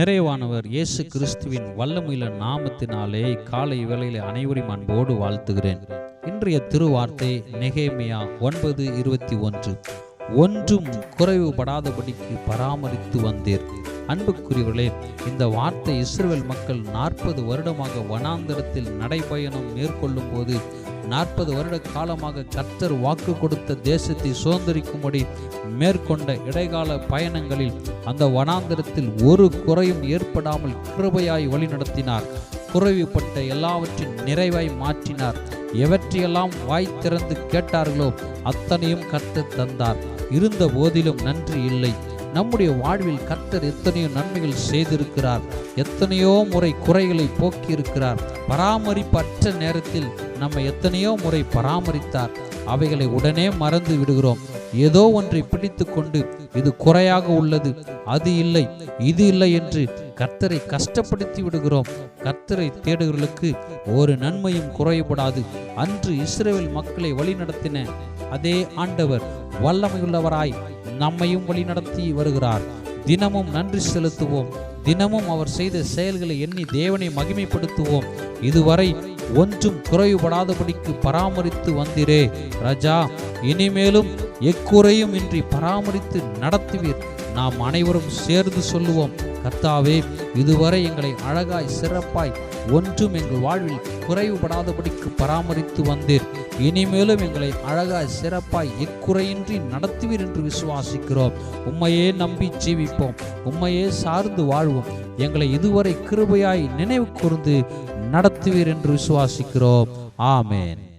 நிறைவானவர் இயேசு கிறிஸ்துவின் வல்லமையில நாமத்தினாலே காலை வேளையில அனைவரையும் அன்போடு வாழ்த்துகிறேன். இன்றைய திருவார்த்தை நெகேமியா ஒன்பது இருபத்தி ஒன்று. ஒன்றும் குறைவுபடாதபடிக்கு பராமரித்து வந்தீர். அன்புக்குரியவர்களே இந்த வார்த்தை இஸ்ரேல் மக்கள் நாற்பது வருடமாக வனாந்தரத்தில் நடைபயணம் மேற்கொள்ளும் போது நாற்பது வருட காலமாக கர்த்தர் வாக்கு கொடுத்த தேசத்தை சுதந்திரிக்கும்படி மேற்கொண்ட இடைக்கால பயணங்களில் அந்த வனாந்திரத்தில் ஒரு குறையும் ஏற்படாமல் கிருபையாய் வழிநடத்தினார் குறைவுபட்ட எல்லாவற்றின் நிறைவாய் மாற்றினார். எவற்றையெல்லாம் வாய் திறந்து கேட்டார்களோ அத்தனையும் கர்த்தர் தந்தார். இருந்த போதிலும் நன்றி இல்லை. நம்முடைய வாழ்வில் கர்த்தர் எத்தனையோ நன்மைகள் செய்திருக்கிறார். எத்தனையோ முறை குறைகளை போக்கியிருக்கிறார். பராமரிப்பற்ற நேரத்தில் நம்ம எத்தனையோ முறை பராமரித்தார். அவைகளை உடனே மறந்து விடுகிறோம். ஏதோ ஒன்றை பிடித்து கொண்டு இது குறையாக உள்ளது அது இல்லை இது இல்லை என்று கர்த்தரை கஷ்டப்படுத்தி விடுகிறோம். கர்த்தரை தேடுகிறவர்களுக்கு ஒரு நன்மையும் குறையப்படாது. அன்று இஸ்ரேல் மக்களை வழிநடத்தின அதே ஆண்டவர் வல்லமையுள்ளவராய் நம்மையும் வழிநடத்தி வருகிறார். தினமும் நன்றி செலுத்துவோம். தினமும் அவர் செய்த செயல்களை எண்ணி தேவனை மகிமைப்படுத்துவோம். இதுவரை ஒன்றும் குறைவுபடாதபடிக்கு பராமரித்து வந்திரே. ராஜா இனிமேலும் எக்குறையும் இன்றி பராமரித்து நடத்துவீர். நாம் அனைவரும் சேர்ந்து சொல்லுவோம் கர்த்தாவே இதுவரை எங்களை அழகாய் சிறப்பாய் ஒன்றும் எங்கள் வாழ்வில் குறைவுபடாதபடிக்கு பராமரித்து வந்தீர். இனிமேலும் எங்களை அழகாய் சிறப்பாய் எக்குறையின்றி நடத்துவீர் என்று விசுவாசிக்கிறோம். உம்மையே நம்பி ஜீவிப்போம். உம்மையே சார்ந்து வாழ்வோம். எங்களை இதுவரை கிருபையாய் நினைவு கூர்ந்து நடத்துவீர் என்று விசுவாசிக்கிறோம். ஆமேன்.